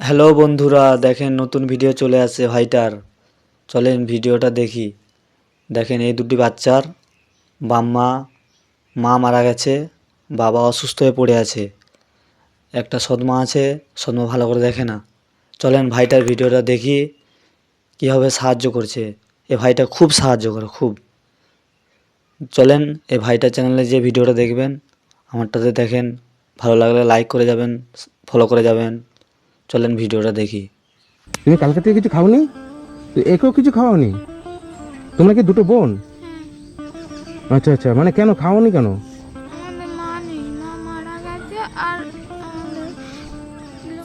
Hello বন্ধুরা, দেখেন নতুন ভিডিও চলে আসছে ভাইটার চলেন ভিডিওটা দেখি। দেখেন এই দুটি বাচ্চার বাম্মা, মা মারা গেছে, বাবা অসুস্থ হয়ে পড়ে আছে। একটা সদমা আছে, সদমা ভালো করে দেখে না। চলেন ভাইটার ভিডিওটা দেখি, কীভাবে সাহায্য করছে। এ ভাইটা খুব সাহায্য করে, খুব। চলেন এই ভাইটার চ্যানেলে যে ভিডিওটা দেখবেন, আমারটাতে দেখেন। ভালো লাগলে লাইক করে যাবেন ফলো করে যাবেন। চলেন ভিডিওটা দেখি। তুমি কালকে থেকে কিছু খাওনি? তো একেও কিছু খাওনি? তোমরা কি দুটো বোন? আচ্ছা আচ্ছা মানে কেন খাওনি কেন? আমাদের মা নেই মা মারা গেছে আর আমাদের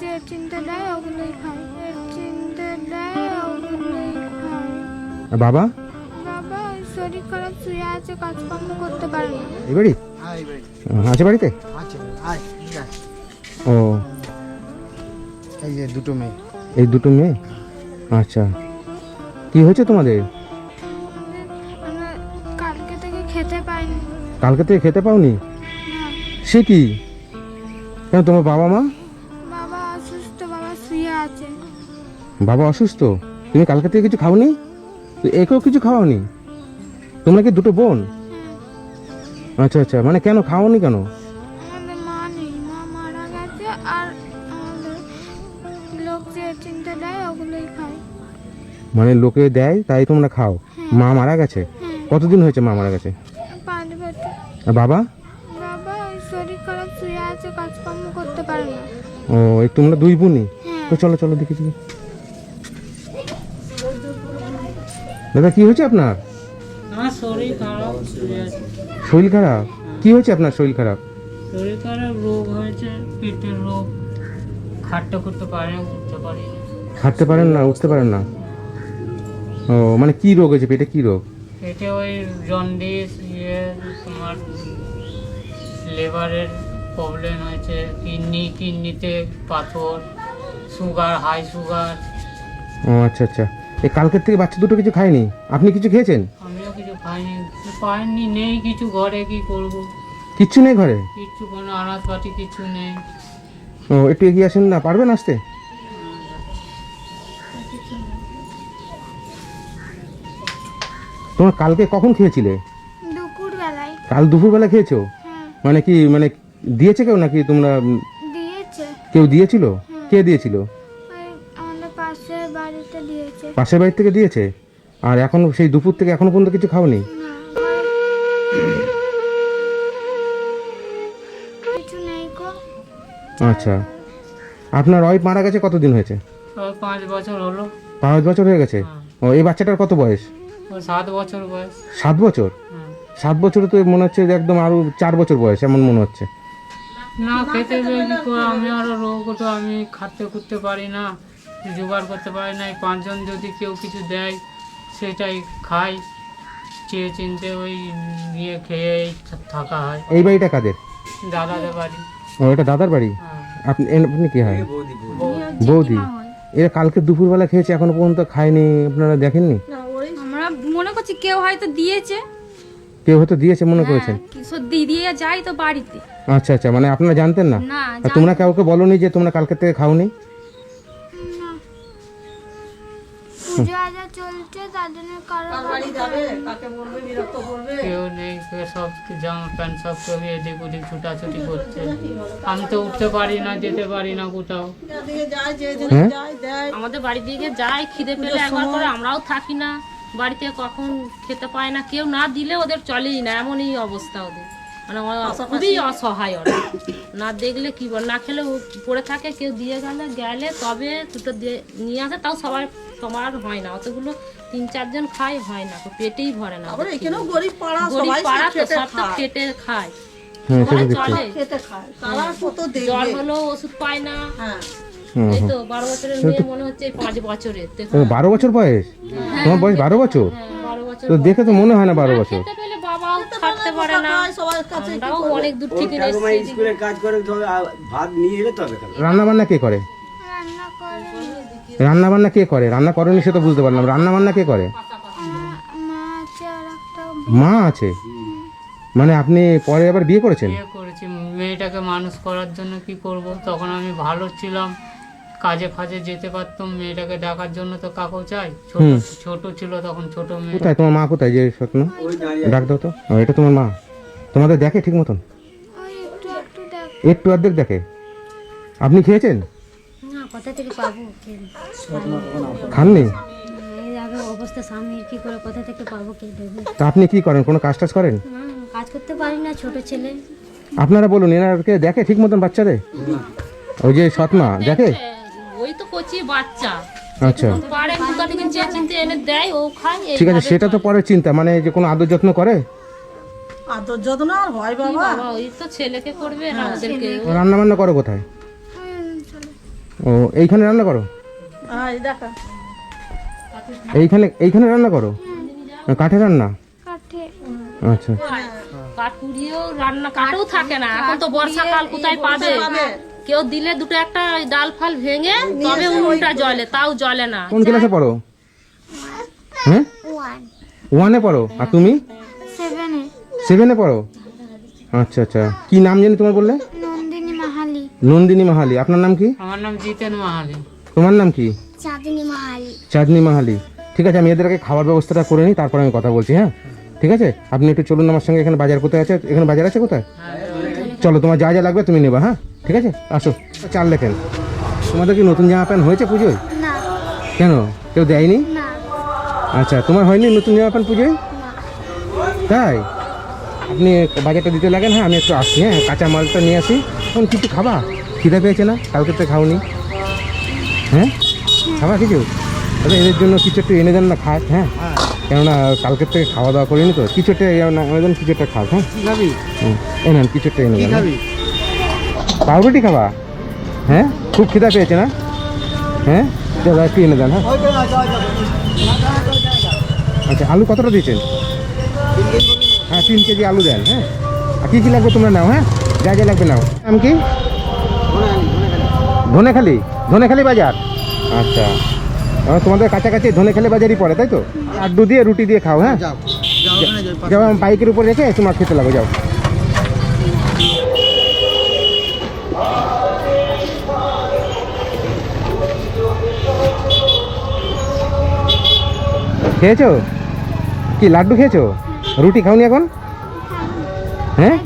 যে চিনতে দেয় ওগুলোই খাই যে চিনতে দেয় ওগুলোই খাই আর বাবা? বাবা ওই শরীর খারাপ শুয়ে আছে কাজকর্ম করতে পারে না। এই বাড়ি? আছে বাড়িতে? আচ্ছা আছে ও। এই যে দুটো মেয়ে। এই দুটো মেয়ে? আচ্ছা। কি হয়েছে তোমাদের? কালকে থেকে খেতে পাইনি। কালকে থেকে খেতে পাওনি? সে কি? কেন তোমার বাবা মা? বাবা অসুস্থ বাবা শুয়ে আছে। বাবা অসুস্থ? তুমি কালকে থেকে কিছু খাওনি? একেও কিছু খাওয়াওনি তোমরা কি দুটো বোন? আচ্ছা আচ্ছা। মানে কেন খাওয়ানি কেন? মানে লোকে দেয় তাই তোমরা খাও। মা মারা গেছে? হ্যাঁ। কতদিন হয়েছে মা মারা গেছে? আর বাবা? ও এই তোমরা দুই বোনই? হ্যাঁ। তো চলো চলো দেখি দেখি। দাদা কি হয়েছে আপনার? শরীর খারাপ কি হয়েছে আপনার শরীর খারাপ? শরীর খারাপ রোগ হয়েছে পেটের রোগ। খাটতে করতে উঠতে পারেন না উঠতে পারেন না। ও মানে কি রোগ হয়েছে? পেটে কি রোগ? পেটে ওই জন্ডিস ইয়ে তোমার লেবারের প্রবলেম হয়েছে কিডনি কিডনিতে পাথর সুগার হাই সুগার ও আচ্ছা আচ্ছা। এই কালকের থেকে বাচ্চা দুটো কিছু খায়নি? আপনি কিছু খেয়েছেন? আমিও কিছু খাইনি। পাইনি নেই কিছু ঘরে কি করব? কিচ্ছু নেই ঘরে? কিচ্ছু কোনো আনাজপাতি কিছু নেই। ও একটু এগিয়ে আসেন না পারবেন আসতে? তোমার কালকে কখন খেয়েছিলে? দুপুর বেলায় কাল দুপুরবেলা খেয়েছো? হ্যাঁ। মানে কি মানে দিয়েছে কেউ নাকি তোমরা দিয়েছে। কেউ দিয়েছিল? কে দিয়েছিল? পাশের বাড়িতে দিয়েছে। পাশের বাড়ি থেকে দিয়েছে? আর এখন সেই দুপুর থেকে এখনও পর্যন্ত কিছু খাওনি? না ঘরে কিছু নেই গো। আচ্ছা। আপনার ওয়াইফ মারা গেছে কতদিন হয়েছে? পাঁচ বছর হলো। পাঁচ বছর হয়ে গেছে? ও এই বাচ্চাটার কত বয়স? ওই সাত বছর বয়স। সাত বছর? সাত বছরে তো মনে হচ্ছে যে একদম আরও চার বছর বয়স এমন মনে হচ্ছে। না খেতে দেয় আমি আরও রোগ তো আমি খাটতে করতে পারি না জোগাড় করতে পারি না। এই পাঁচজন যদি কেউ কিছু দেয় সেটাই খাই। চেয়ে চিনতে ওই নিয়ে খেয়ে থাকা হয়। এই বাড়িটা কাদের? দাদাদের বাড়ি। ও এটা দাদার বাড়ি? হ্যাঁ। আপনি আপনি কি হয়? বৌদি এরা কালকে দুপুরবেলা খেয়েছে এখনও পর্যন্ত খায়নি আপনারা দেখেননি? কেউ হয়তো দিয়েছে। কেউ হয়তো দিয়েছে মনে করেছেন? কিছু দি- দিয়ে যায় তো বাড়িতে। আচ্ছা আচ্ছা মানে আপনারা জানতেন না? না আর তোমরা কাউকে বলনি যে তোমরা কালকে থেকে খাওনি? পুজো আজা চলছে তার জন্য কারও কেউ নেই সব জামা প্যান্ট সব এদিক ওদিক ছুটাছুটি করছে। আমি তো উঠতে পারি না যেতে পারি না কোথাও। হ্যাঁ? আমাদের বাড়ি দিকে যায় খিদে পেলে একবার করে আমরাও থাকি না। বাড়িতে কখন খেতে পায় না কেউ না দিলে ওদের চলেই না এমনই অবস্থা ওদের। মানে খুবই অসহায় ওরা। না দেখলে কি বল না খেলে ও পড়ে থাকে কেউ দিয়ে গেলে গেলে তবে দুটো দিয়ে নিয়ে আসে তাও সবাই সবার হয় না। অতগুলো তিন চারজন খায় হয় না তো পেটেই ভরে না ওদের ঠিক মতো। গরিব পাড়া তো সব তো খেটে খায়। হ্যাঁ চলে। জ্বর হলো ওষুধ পায় না। হুম, এই হুম। তো বারো বছরের মেয়ে মনে হচ্ছে পাঁচ বছরের বারো বছর বয়স? তোমার বয়স বারো বছর? হ্যাঁ, বারো বছর তো দেখে তো মনে হয় না বারো বছর। খেতে বাবাও খাটতে পারে না। আমরাও অনেক দূর থেকে এসেছি। কাজ করে ভাত নিয়ে এলে তবে রান্না বান্না কে করে? রান্না বান্না কে করে? রান্না করেনি সে তো বুঝতে পারলাম। রান্না বান্না কে করে? মা আছে মানে আপনি পরে আবার বিয়ে করেছেন? করেছি। মেয়েটাকে মানুষ করার জন্য কি করব? তখন আমি ভালো ছিলাম। কাজে ফাজে যেতে পারতাম মেয়েটাকে দেখার জন্য তো কাকু চাই ছোট ছোট ছিল তখন ছোট মেয়ে। কোথায়? তোমার মা কোথায়? যে স্বপ্ন? ডাক দাও তো। এটা তোমার মা? তোমাদের দেখে ঠিক মতন? একটু একটু দেখ একটু অর্ধেক দেখে। আপনি খেয়েছেন? না কোথা থেকে পাবো? কে খাননি? আগে অবস্থা স্বামীর কি করে কোথা থেকে পাবো কে দেবে? তা আপনি কি করেন? কোনো কাজ টাজ করেন? কাজ করতে পারি না ছোট ছেলে। আপনারা বলুন এনারকে দেখে ঠিক মতন বাচ্চাদের? ওই যে সৎমা দেখে? তো কচি বাচ্চা। আচ্ছা। পাড়ে কোথা থেকে চেয়ে চিনতে এনে দেয় ও খায় ঠিক আছে সেটা তো পরে চিন্তা মানে যে কোনো আদর যত্ন করে? আদর যত্ন আর হয় বাবা। বাবা ওই তো ছেলেকে করবে না ওদেরকে। রান্না বান্না করো কোথায়? ও এইখানে রান্না করো? এই দেখা। এইখানে এইখানে রান্না করো? কাঠে রান্না? আচ্ছা। কাঠ পুড়িয়েও রান্না কাঠও থাকে না এখন তো বর্ষাকাল কোথায় পাবে? কেউ দিলে দুটো একটা ডাল ফাল ভেঙে তবে উনুনটা জ্বলে তাও জ্বলে না। কোন ক্লাসে পড়ো? হ্যাঁ ওয়ান। ওয়ানে পড়ো? আর তুমি? সেভেনে। সেভেনে পড়ো? আচ্ছা আচ্ছা। কি নাম জানি তোমার বললে? নন্দিনী মাহালি। নন্দিনী মাহালি। আপনার নাম কি? আমার নাম জিতেন মাহালি। তোমার নাম কি? চাঁদিনী মাহালি। চাঁদনি মাহালি। ঠিক আছে আমি এদেরকে খাওয়ার ব্যবস্থাটা করে নিই তারপর আমি কথা বলছি হ্যাঁ? ঠিক আছে? আপনি একটু চলুন আমার সঙ্গে এখানে বাজার কোথায় আছে? এখানে বাজার আছে কোথায়? চলো তোমার যা যা লাগবে তুমি নেবা হ্যাঁ? ঠিক আছে? আসো। চাল লেখেন তোমাদের কি নতুন জামা প্যান্ট হয়েছে পুজোয়? কেন? কেউ দেয়নি? আচ্ছা তোমার হয়নি নতুন জামা প্যান্ট পুজোয়? তাই? আপনি বাজারটা দিতে লাগেন হ্যাঁ আমি একটু আসছি হ্যাঁ কাঁচা মালটা নিয়ে আসি। এখন কিছু খাবা? খিদে পেয়েছে না? কালকে তো খাওনি। হ্যাঁ? খাবা কিছু? আচ্ছা এদের জন্য কিছু একটু এনে দেন না খাক হ্যাঁ। কেননা কালকের থেকে খাওয়া দাওয়া করিনি তো। কিছু একটা এনে দেন কিছু একটা খাক হ্যাঁ। কি খাবি? কিছু একটা এনে কি দেন হ্যাঁ? খাবি? পাউরুটি খাবা? হ্যাঁ? খুব খিদা পেয়েছে না? হ্যাঁ? দাদা একটু এনে দেন হ্যাঁ? আচ্ছা আলু কতটা দিয়েছেন? হ্যাঁ তিন কেজি আলু দেন হ্যাঁ? আর কী কী লাগবে তোমরা নাও হ্যাঁ? যা যা লাগবে নাও। নাম কি? ধনেখালি। ধনেখালি বাজার? আচ্ছা। তোমাদের কাছাকাছি ধনেখালি বাজারই পড়ে তাই তো? আড্ডু দিয়ে রুটি দিয়ে খাও হ্যাঁ? যাও বাইকের উপর রেখে তোমার খেতে লাগো যাও। খেয়েছো? কি লাড্ডু খেয়েছো? রুটি খাওনি এখন? হ্যাঁ?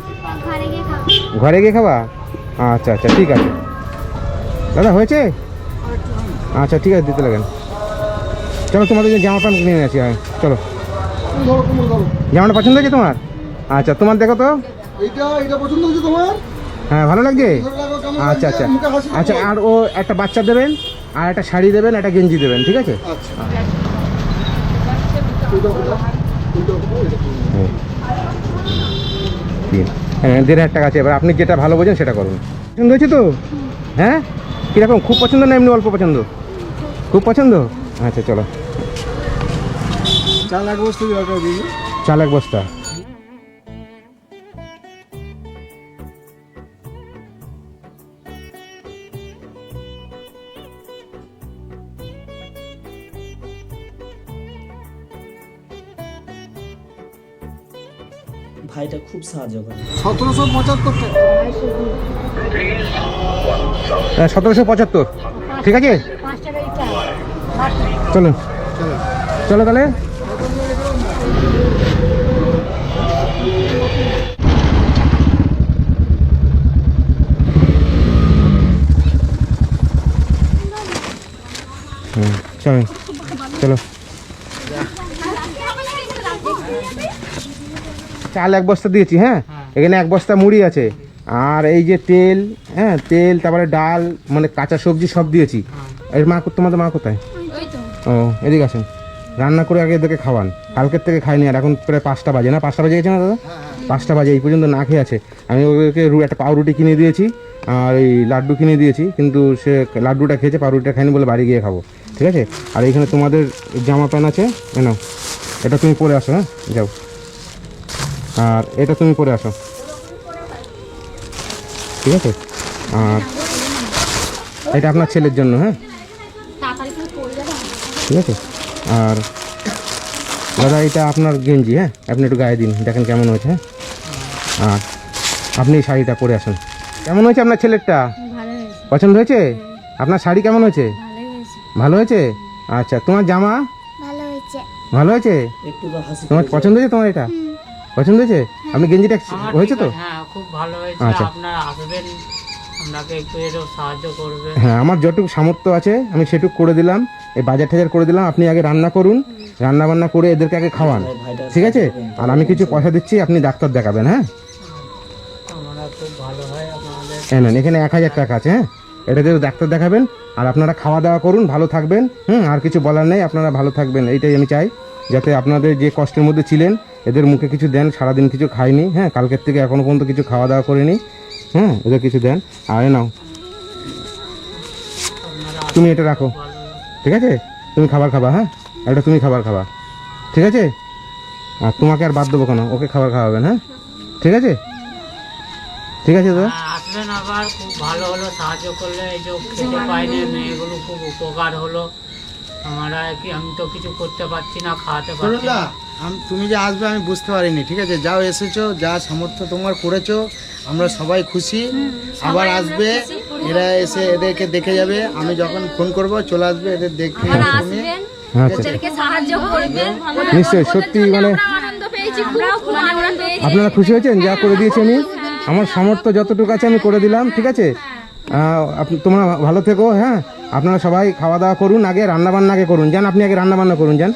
ঘরে গিয়ে খাব? আচ্ছা আচ্ছা ঠিক আছে। দাদা হয়েছে? আচ্ছা ঠিক আছে দিতে লাগেন। চলো তোমাদের জামা প্যান্ট কিনে নিয়ে আসি হ্যাঁ চলো। জামাটা পছন্দ হয়েছে তোমার? আচ্ছা তোমার দেখো তো। হ্যাঁ ভালো লাগছে? আচ্ছা আচ্ছা। আচ্ছা আর ও একটা বাচ্চা দেবেন আর একটা শাড়ি দেবেন একটা গেঞ্জি দেবেন ঠিক আছে? আচ্ছা। দিন হ্যাঁ দেড় হাজার টাকা আছে। এবার আপনি যেটা ভালো বোঝেন সেটা করুন। পছন্দ হয়েছে তো? হ্যাঁ? কীরকম? খুব পছন্দ না এমনি অল্প পছন্দ? খুব পছন্দ? আচ্ছা চলো। চাল এক বস্তা চাল এক বস্তা? সাহায্য করে। সতেরোশো পঁচাত্তর সতেরোশো পঁচাত্তর। ঠিক আছে? চলো। চলো তাহলে। হুম, চলো। চলো। চাল এক বস্তা দিয়েছি হ্যাঁ? এখানে এক বস্তা মুড়ি আছে। আর এই যে তেল হ্যাঁ তেল তারপরে ডাল মানে কাঁচা সবজি সব দিয়েছি। এর মা তোমাদের মা কোথায়? ও এদিকে আসেন। রান্না করে আগে এদেরকে খাওয়ান। কালকের থেকে খাইনি আর এখন প্রায় পাঁচটা বাজে। না পাঁচটা বাজে গেছে না দাদা? পাঁচটা বাজে এই পর্যন্ত না খেয়ে আছে। আমি ওদেরকে রু একটা পাউরুটি কিনে দিয়েছি আর এই লাড্ডু কিনে দিয়েছি কিন্তু সে লাড্ডুটা খেয়েছে পাউরুটিটা খাইনি বলে বাড়ি গিয়ে খাব। ঠিক আছে? আর এইখানে তোমাদের জামা প্যান্ট আছে নাও। এটা তুমি পরে আসো হ্যাঁ? যাও। আর এটা তুমি পরে আসো। ঠিক আছে? আর এটা আপনার ছেলের জন্য হ্যাঁ? ঠিক আছে? আর দাদা এটা আপনার গেঞ্জি হ্যাঁ? আপনি একটু গায়ে দিন দেখেন কেমন হয়েছে হ্যাঁ? আর আপনি এই শাড়িটা পরে আসুন। কেমন হয়েছে আপনার ছেলেরটা? পছন্দ হয়েছে? আপনার শাড়ি কেমন হয়েছে? ভালো হয়েছে? আচ্ছা তোমার জামা? ভালো হয়েছে। ভালো হয়েছে? একটু তো হাসি তোমার পছন্দ হয়েছে তোমার এটা? পছন্দ হয়েছে? আপনি গেঞ্জিটা হয়েছে তো? হ্যাঁ খুব ভালো হয়েছে। আচ্ছা। আপনারা আসবেন আপনাকে একটু এরকম সাহায্য করবে। হ্যাঁ আমার যতটুকু সামর্থ্য আছে আমি সেটুকু করে দিলাম এই বাজার টাজার করে দিলাম আপনি আগে রান্না করুন রান্না বান্না করে এদেরকে আগে খাওয়ান ঠিক আছে? আর আমি কিছু পয়সা দিচ্ছি আপনি ডাক্তার দেখাবেন হ্যাঁ? হয় হ্যাঁ নেন এখানে এক হাজার টাকা আছে হ্যাঁ? এটা দিয়ে ডাক্তার দেখাবেন আর আপনারা খাওয়া দাওয়া করুন ভালো থাকবেন হুম? আর কিছু বলার নেই আপনারা ভালো থাকবেন এইটাই আমি চাই। যাতে আপনাদের যে কষ্টের মধ্যে ছিলেন, এদের মুখে কিছু দেন, সারাদিন কিছু খাইনি হ্যাঁ কালকের থেকে এখনও পর্যন্ত কিছু খাওয়া দাওয়া করিনি হ্যাঁ এদের কিছু দেন। আর নাও। তুমি এটা রাখো। ঠিক আছে? তুমি খাবার খাবা হ্যাঁ? এটা তুমি খাবার খাবা। ঠিক আছে? আর তোমাকে আর বাদ দেবো কেন? ওকে খাবার খাওয়াবেন হ্যাঁ? ঠিক আছে? ঠিক আছে, দাদা? আসবেন আবার, খুব ভালো হলো, সাহায্য করলে, এই যে খেতে পাইনি, মেয়েগুলো খুব উপকার হলো। আমরা কি আমি তো কিছু করতে পারছি না খাওয়াতে পারছি না। তুমি যে আসবে আমি বুঝতে পারিনি। ঠিক আছে যাও এসেছ যা সামর্থ্য তোমার করেছ আমরা সবাই খুশি। আবার আসবে এরা এসে এদেরকে দেখে যাবে। আমি যখন ফোন করব চলে আসবে এদের দেখে শুনে। আচ্ছা। নিশ্চয়ই সত্যি মানে আনন্দ পেয়েছি আমরাও খুব আনন্দ পেয়েছি। আপনারা খুশি হয়েছেন? যা করে দিয়েছি আমি আমার সামর্থ্য যতটুকু আছে আমি করে দিলাম ঠিক আছে? তোমরা ভালো থেকো হ্যাঁ? আপনারা সবাই খাওয়া দাওয়া করুন আগে রান্নাবান্না আগে করুন। যান আপনি আগে রান্নাবান্না করুন যান।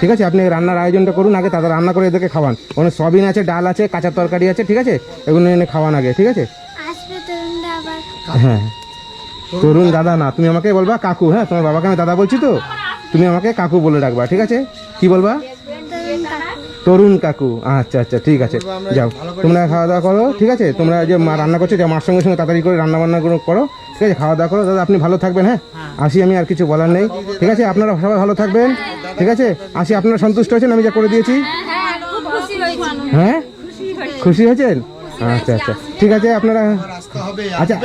ঠিক আছে? আপনি রান্নার আয়োজনটা করুন আগে তাদের রান্না করে এদেরকে খাওয়ান। ওখানে সবিন আছে ডাল আছে কাঁচা তরকারি আছে ঠিক আছে? এগুলো এনে খাওয়ান আগে ঠিক আছে? হ্যাঁ। তরুণ দাদা না তুমি আমাকে বলবা কাকু হ্যাঁ? তোমার বাবাকে আমি দাদা বলছি তো। তুমি আমাকে কাকু বলে ডাকবা ঠিক আছে? কি বলবা? তরুণ কাকু। আচ্ছা আচ্ছা ঠিক আছে। যাও। তোমরা খাওয়া দাওয়া করো ঠিক আছে? তোমরা যে মা রান্না করছ যে মার সঙ্গে সঙ্গে তাড়াতাড়ি করে রান্না বান্না করে করো ঠিক আছে? খাওয়া দাওয়া করো। দাদা আপনি ভালো থাকবেন হ্যাঁ? আসি আমি আর কিছু বলার নেই। ঠিক আছে? আপনারা সবাই ভালো থাকবেন। ঠিক আছে? আসি আপনারা সন্তুষ্ট হয়েছেন? আমি যা করে দিয়েছি। হ্যাঁ খুশি হয়েছেন? আচ্ছা আচ্ছা। ঠিক আছে আপনারা আচ্ছা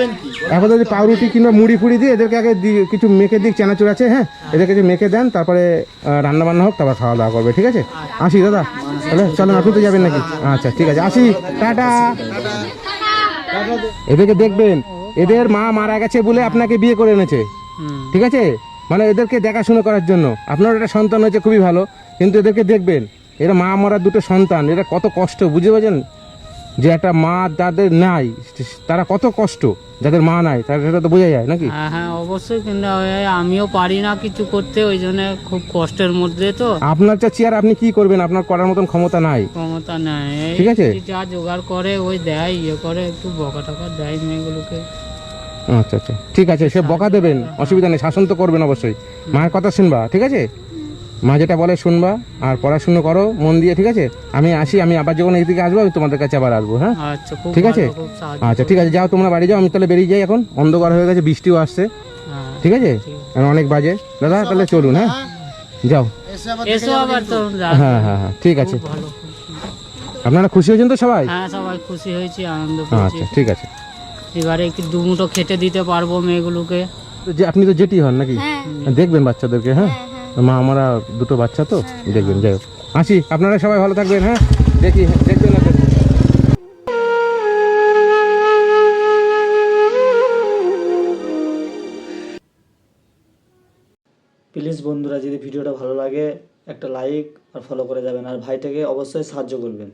আপাতত যদি পাউরুটি কিংবা মুড়ি ফুড়ি দিয়ে এদেরকে আগে কিছু মেখে দিক চানাচুর আছে হ্যাঁ? এদেরকে কিছু মেখে দেন তারপরে রান্না বান্না হোক তারপর খাওয়া দাওয়া করবে ঠিক আছে? আসি দাদা। তাহলে চলেন আপনি তো যাবেন নাকি? আচ্ছা ঠিক আছে। আসি। টাটা। এদেরকে দেখবেন এদের মা মারা গেছে বলে আপনাকে বিয়ে করে এনেছে ঠিক আছে? মানে এদেরকে দেখাশোনা করার জন্য। আপনার একটা সন্তান হয়েছে খুবই ভালো। কিন্তু এদেরকে দেখবেন এরা মা মরার দুটো সন্তান এরা কত কষ্ট বুঝে পারছেন? যে একটা মা যাদের নাই তারা কত কষ্ট যাদের মা নাই তারা সেটা তো বোঝা যায় নাকি? হ্যাঁ হ্যাঁ অবশ্যই কিন্তু আমিও পারি না কিছু করতে ওই জন্য খুব কষ্টের মধ্যে তো। আপনার চাচ্ছি আর আপনি কি করবেন? আপনার করার মতন ক্ষমতা নাই। ক্ষমতা নেই ঠিক আছে। যা জোগাড় করে ওই দেয় ইয়ে করে একটু বকা টকা দেয় মেয়েগুলোকে। আচ্ছা আচ্ছা ঠিক আছে সে বকা দেবেন অসুবিধা নেই শাসন তো করবেন অবশ্যই। মায়ের কথা শুনবা ঠিক আছে? মা যেটা বলে শুনবা আর পড়াশুনো করো মন দিয়ে ঠিক আছে? আমি আসি আমি আবার যখন এইদিকে আসব আমি তোমাদের কাছে আবার আসব হ্যাঁ? আচ্ছা ঠিক আছে? আচ্ছা ঠিক আছে যাও তোমরা বাড়ি যাও আমি তাহলে বেরিয়ে যাই এখন। অন্ধকার হয়ে গেছে বৃষ্টিও আসছে। হ্যাঁ। ঠিক আছে? অনেক বাজে। দাদা তাহলে চলুন হ্যাঁ? যাও। এসো আবার তো হ্যাঁ হ্যাঁ হ্যাঁ ঠিক আছে। আপনারা খুশি হয়েছেন তো সবাই? হ্যাঁ সবাই খুশি হয়েছি আনন্দ আচ্ছা ঠিক আছে। এবারে একটু দুমুটো খেতে দিতে পারব মেয়েগুলোকে। যে আপনি তো জেঠি হন নাকি? দেখবেন বাচ্চাদেরকে হ্যাঁ। মা, আমরা দুটো বাচ্চা তো? দেখবেন, যাই হোক। আসি, আপনারা সবাই ভালো থাকবেন হ্যাঁ? দেখি, দেখবেন। প্লিজ বন্ধুরা, যদি ভিডিওটা ভালো লাগে, একটা লাইক আর ফলো করে যাবেন। আর ভাইটাকে অবশ্যই সাহায্য করবেন।